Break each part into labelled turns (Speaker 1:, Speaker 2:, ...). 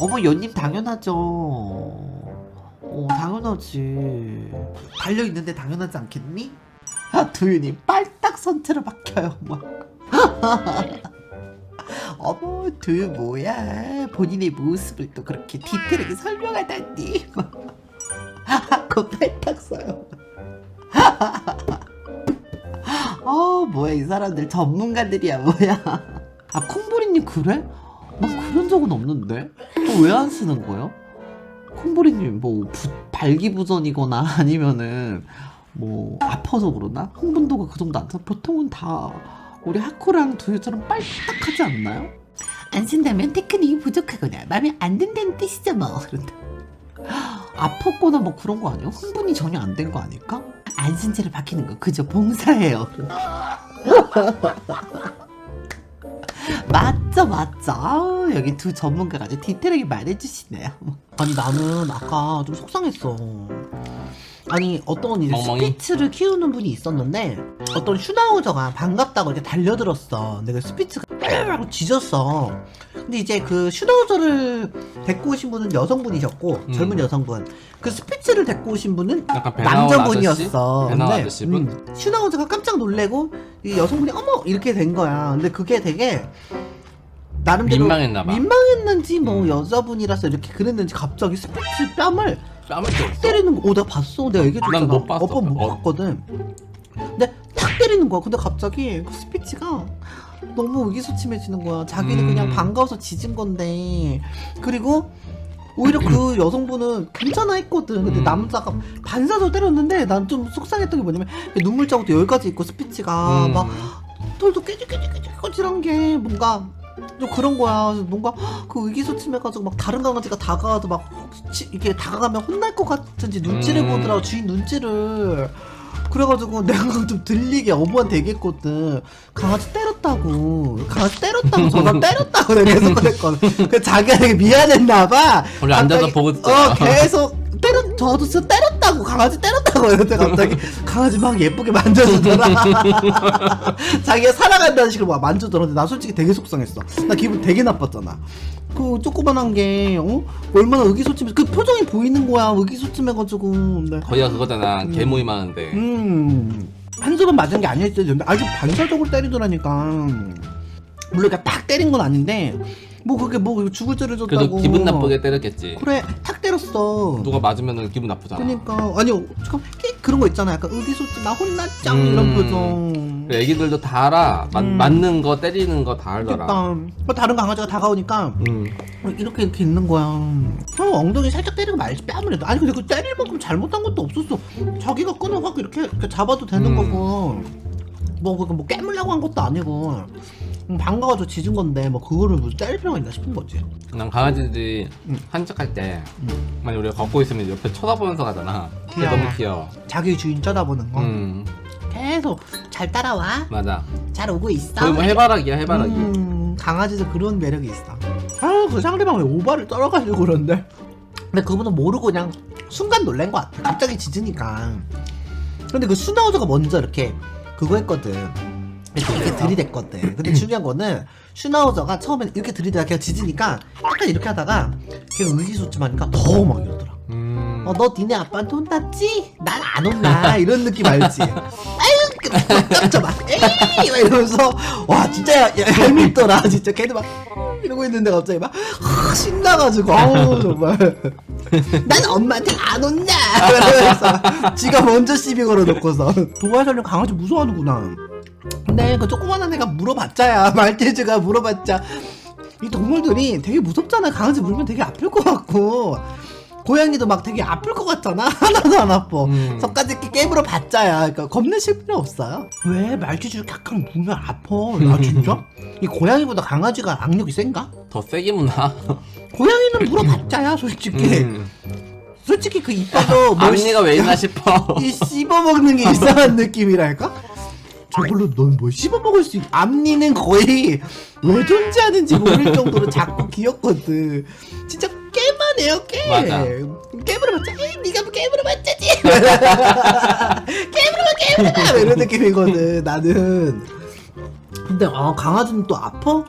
Speaker 1: 어머 연님 당연하죠. 어 당연하지. 달려 있는데 당연하지 않겠니? 아 도윤이 빨딱 선체로 박혀요. 막. 어머 도윤 뭐야? 본인의 모습을 또 그렇게 디테일하게 설명하다니. 그 빨딱 써요. 어 뭐야 이 사람들 전문가들이야 뭐야. 아 콩보리님 그래? 난 그런 적은 없는데 또 왜 안 쓰는 거예요? 콩보리님 뭐 부- 발기부전이거나 아니면은 뭐 아파서 그러나? 흥분도가 그 정도 안 돼. 보통은 다 우리 하코랑 두유처럼 빨딱하지 않나요? 안 쓴다면 테크닉이 부족하거나 마음에 안 든다는 뜻이죠 뭐 그런다 아팠거나 뭐 그런 거 아니에요? 흥분이 전혀 안 된 거 아닐까? 안쓴 채로 박히는 거 그저 봉사예요 맞죠 맞죠. 아우, 여기 두 전문가가 아주 디테일하게 말해주시네요. 아니 나는 아까 좀 속상했어 아니 어떤 이제
Speaker 2: 멍멍이?
Speaker 1: 스피츠를 키우는 분이 있었는데 어떤 슈나우저가 반갑다고 이렇게 달려들었어 근데 그 스피츠가 하고 짖었어 근데 이제 그 슈나우저를 데리고 오신 분은 여성분이셨고
Speaker 2: 음.
Speaker 1: 젊은 여성분 그 스피츠를 데리고 오신 분은
Speaker 2: 약간 배 나온 아저씨?
Speaker 1: 남자분이었어.
Speaker 2: 배 나온
Speaker 1: 근데,
Speaker 2: 아저씨 분?
Speaker 1: 음, 슈나우저가 깜짝 놀래고 이 여성분이 어머 이렇게 된 거야. 근데 그게 되게 나름대로
Speaker 2: 민망했나 봐.
Speaker 1: 민망했는지 뭐
Speaker 2: 음.
Speaker 1: 여자분이라서 이렇게 그랬는지 갑자기 스피치 뺨을
Speaker 2: 뺨을 줬어?
Speaker 1: 때리는 거. 어, 내가 봤어. 내가 얘기해줬잖아.
Speaker 2: 난못 봤어.
Speaker 1: 오빠 못
Speaker 2: 어.
Speaker 1: 봤거든. 근데 탁 때리는 거야. 근데 갑자기 그 스피치가 너무 의기소침해지는 거야. 자기는
Speaker 2: 음.
Speaker 1: 그냥 반가워서 짖은 건데. 그리고 오히려 그 여성분은 괜찮아 했거든. 근데
Speaker 2: 음.
Speaker 1: 남자가 반사적으로 때렸는데 난 좀 속상했던 게 뭐냐면 눈물 자국도 여기까지 있고 스피치가
Speaker 2: 음.
Speaker 1: 막 털도 깨질깨질깨질꺼질한 게 뭔가 좀 그런 거야. 뭔가 그 의기소침해가지고 막 다른 강아지가 다가와도 막 혹시 이게 다가가면 혼날 것 같은지 눈치를
Speaker 2: 음.
Speaker 1: 보더라고 주인 눈치를. 그래가지고 내가 좀 들리게 어부한테 얘기했거든. 강아지 때렸다고. 강아지 때렸다고. 저 사람 때렸다고 내가 계속 그랬거든. 그 되게 미안했나봐.
Speaker 2: 우리 앉아서 보고 있잖아.
Speaker 1: 어, 계속 저도 진짜 때렸다고. 강아지 때렸다고. 이랬는데 갑자기 강아지 막 예쁘게 만져주더라. 자기가 사랑한다는 식으로 막 만져주더라. 근데 나 솔직히 되게 속상했어. 나 기분 되게 나빴잖아. 그 조그만한 게, 어? 얼마나 의기소침해. 그 표정이 보이는 거야. 의기소침해가지고. 근데
Speaker 2: 거기가 그거잖아. 개 모임 하는데.
Speaker 1: 음. 한두 번 맞은 게 아니었어야 되는데 아주 반사적으로 때리더라니까. 물론 그딱 때린 건 아닌데 뭐 그게 뭐 죽을 죄를 졌다고.
Speaker 2: 그래도 기분 나쁘게 때렸겠지.
Speaker 1: 그래 탁 때렸어.
Speaker 2: 누가 맞으면 기분 나쁘잖아.
Speaker 1: 그러니까 아니 잠깐 그런 거 있잖아. 약간 의기소침 나 혼났짱
Speaker 2: 음.
Speaker 1: 이런 표정.
Speaker 2: 그래, 애기들도 다 알아. 맞,
Speaker 1: 음.
Speaker 2: 맞는 거, 때리는 거 다 알더라.
Speaker 1: 그러니까 뭐 다른 강아지가 다가오니까
Speaker 2: 음.
Speaker 1: 이렇게 이렇게 있는 거야. 어, 엉덩이 살짝 때리고 말지 해도 아니 근데 그 때릴 만큼 잘못한 것도 없었어. 자기가 확 이렇게, 이렇게 잡아도 되는
Speaker 2: 음.
Speaker 1: 거고 뭐 그거 뭐 깨물려고 한 것도 아니고 음, 반가워서 짖은 건데 뭐 그거를 뭐 때릴 필요가 있나 싶은 거지.
Speaker 2: 난 강아지들이
Speaker 1: 음.
Speaker 2: 산책할 때
Speaker 1: 음.
Speaker 2: 만약 우리가 걷고 있으면 옆에 쳐다보면서 가잖아. 그게
Speaker 1: 귀여워.
Speaker 2: 너무 귀여워.
Speaker 1: 자기 주인 쳐다보는 거.
Speaker 2: 음,
Speaker 1: 계속 잘 따라와.
Speaker 2: 맞아.
Speaker 1: 잘 오고 있어.
Speaker 2: 거의 뭐 해바라기야, 해바라기.
Speaker 1: 음, 강아지도 그런 매력이 있어. 아, 그 상대방 왜 오바를 떨어가지고 그런데? 근데 그분은 모르고 그냥 순간 놀란 것 같아. 갑자기 짖으니까. 근데 그 슈나우저가 먼저 이렇게 그거 했거든. 이렇게, 들이댔거든. 근데 중요한 거는 슈나우저가 처음에 이렇게 들이대다 걔가 짖으니까 약간 이렇게 하다가 걔가 의기소침 하니까 더 막 이러더라.
Speaker 2: 음.
Speaker 1: 어, 너 니네 아빠한테 혼났지? 난 안 혼나. 이런 느낌 알지? 아유, 깜짝 막, 에이! 막 이러면서, 와, 진짜 야- 얄밉더라. 진짜 걔도 막, 음, 이러고 있는데 갑자기 막, 하, 신나가지고, 아우, 정말. 난 엄마한테 안 혼나! 그러면서, 지가 먼저 시비 걸어놓고서. 도화전령 강아지 무서워하는구나. 근데 그 조그만한 애가 물어봤자야. 말티즈가 물어봤자. 이 동물들이 되게 무섭잖아. 강아지 물면 되게 아플 것 같고. 고양이도 막 되게 아플 것 같잖아. 하나도 안 아파.
Speaker 2: 음.
Speaker 1: 저까지 깨물어 봤자야. 그러니까 겁내실 필요 없어요. 왜 말티즈를 깍깍 물면 아파? 아 진짜? 이 고양이보다 강아지가 악력이 센가?
Speaker 2: 더 세게 무나?
Speaker 1: 고양이는 물어봤자야, 솔직히.
Speaker 2: 음.
Speaker 1: 솔직히 그 이빨로 뭘
Speaker 2: 앞니가 왜 있나 싶어.
Speaker 1: 이 씹어먹는 게 이상한 느낌이랄까? 저걸로 넌 뭘 씹어먹을 수 있... 앞니는 거의 왜 존재하는지 모를 정도로 작고 귀엽거든 진짜 깨만 해요 깨
Speaker 2: 맞아.
Speaker 1: 깨물어 봤자 에이 니가 뭐 깨물어 봤자지 깨물어 봐 깨물어 봐 이런 느낌이거든 나는 근데 아 강아지는 또 아파?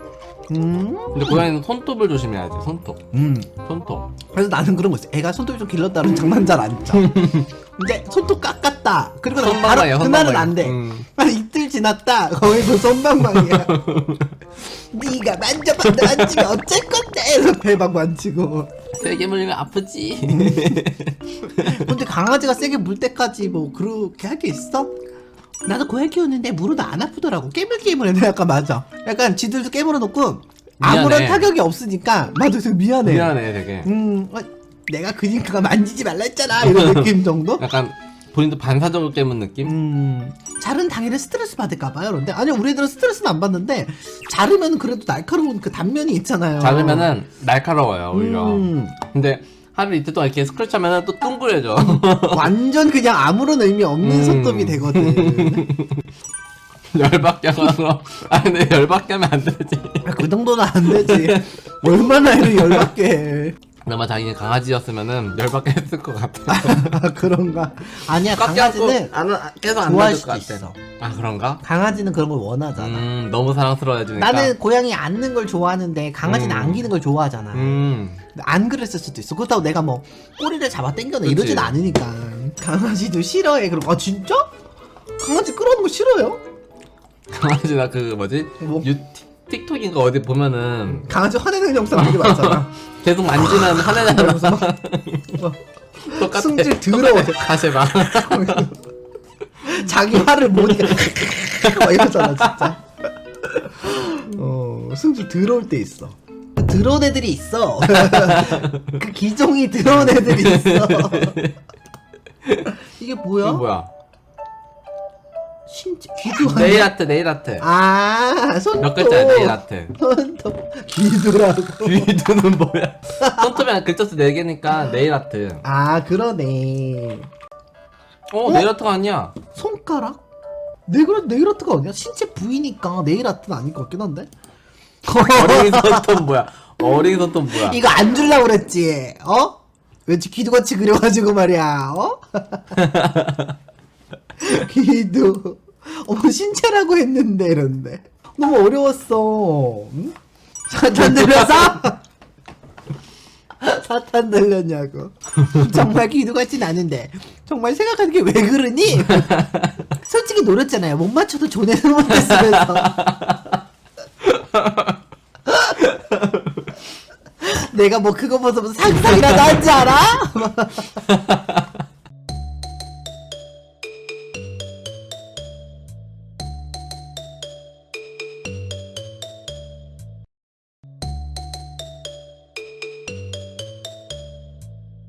Speaker 1: 음.
Speaker 2: 근데 고양이는 손톱을 조심해야지. 손톱.
Speaker 1: 음.
Speaker 2: 손톱.
Speaker 1: 그래서 나는 그런 거 있어. 애가 손톱이 좀 길렀다는 장난 잘 안 쳐. 이제 손톱 깎았다. 그리고 나 바로
Speaker 2: 손방망이야,
Speaker 1: 그날은
Speaker 2: 손방망이.
Speaker 1: 안 돼.
Speaker 2: 음.
Speaker 1: 한 이틀 지났다. 거기서 손방망이야. 네가 만져봐. 만지면 어쩔 건데. 이러면서 만지고.
Speaker 2: 세게 물리면 아프지.
Speaker 1: 근데 강아지가 세게 물 때까지 뭐 그렇게 할 게 있어? 나도 고양이 키우는데 물어도 안 아프더라고. 깨물 깨물 해도 약간 맞아. 약간 지들도 깨물어 놓고 아무런
Speaker 2: 미안해.
Speaker 1: 타격이 없으니까 맞아. 좀 미안해.
Speaker 2: 미안해 되게.
Speaker 1: 음, 어, 내가 그니까 만지지 말라 했잖아. 이런 느낌 정도?
Speaker 2: 약간 본인도 반사적으로 깨문 느낌?
Speaker 1: 음, 자른 당일에 스트레스 받을까봐요. 그런데 아니 우리 애들은 스트레스는 안 받는데 자르면 그래도 날카로운 그 단면이 있잖아요.
Speaker 2: 자르면은 날카로워요 오히려.
Speaker 1: 음,
Speaker 2: 근데 하루 이틀 동안 이렇게 스크래치 하면은 또 둥그레져.
Speaker 1: 완전 그냥 아무런 의미 없는
Speaker 2: 음.
Speaker 1: 손톱이 되거든.
Speaker 2: 열받게 하면서. 아 근데 열받게 하면 안 되지.
Speaker 1: 아, 그 정도는 안 되지. 얼마나 열받게 해.
Speaker 2: 아마 자기가 강아지였으면은 열받게 했을 것 같아.
Speaker 1: 아, 그런가? 아니야 강아지는
Speaker 2: 안, 계속 안
Speaker 1: 좋아할
Speaker 2: 놔줄
Speaker 1: 수도
Speaker 2: 것 같아.
Speaker 1: 있어.
Speaker 2: 아 그런가?
Speaker 1: 강아지는 그런 걸 원하잖아.
Speaker 2: 음 너무 사랑스러워지니까.
Speaker 1: 나는 고양이 안는 걸 좋아하는데 강아지는
Speaker 2: 음.
Speaker 1: 안기는 걸 좋아하잖아. 음안 그랬을 수도 있어. 그렇다고 내가 뭐 꼬리를 잡아 당겨내
Speaker 2: 그치.
Speaker 1: 이러진 않으니까. 강아지도 싫어해. 그럼 아 진짜? 강아지 끌어오는 거 싫어요?
Speaker 2: 강아지 나그 뭐지?
Speaker 1: 뭐?
Speaker 2: 유 틱- 틱톡인가 어디 보면은
Speaker 1: 강아지 화내는 영상 되게 많잖아.
Speaker 2: 계속 만지면 화내잖아.
Speaker 1: 뭐,
Speaker 2: 똑같아.
Speaker 1: 승질 더러워.
Speaker 2: 다시 해봐.
Speaker 1: 자기 화를 모니까 막 이러잖아 진짜. 어 승질 더러울 때 있어. 더러운 애들이 있어. 그 기종이 더러운 애들이 있어. 이게 뭐야?
Speaker 2: 이거 뭐야?
Speaker 1: 신체 귀도
Speaker 2: 네일? 아트, 네일 아트.
Speaker 1: 아 손톱.
Speaker 2: 몇 글자야, 네일 아트.
Speaker 1: 손톱 귀도라고.
Speaker 2: 귀두는 뭐야? 손톱이랑 글자 수 4개니까 네일 아트.
Speaker 1: 아 그러네.
Speaker 2: 어, 네일 아트가 아니야.
Speaker 1: 손가락? 네일 네일 아트가 아니야? 신체 부위니까 네일 아트는 아닐 것 같긴 한데.
Speaker 2: 어린이 손톱 뭐야? 어린이 손톱 뭐야?
Speaker 1: 이거 안 줄라 그랬지? 어? 왠지 귀두같이 그려가지고 말이야. 어? 귀두. 어머 신체라고 했는데 이런데 너무 어려웠어. 응? 사탄 들려서? 사탄 들렸냐고. 정말 귀두같진 않은데 정말 생각하는 게 왜 그러니? 솔직히 노렸잖아요. 못 맞춰도 존에는 못했으면서. 내가 뭐 그거 보면서 상상이라도 한 줄 알아?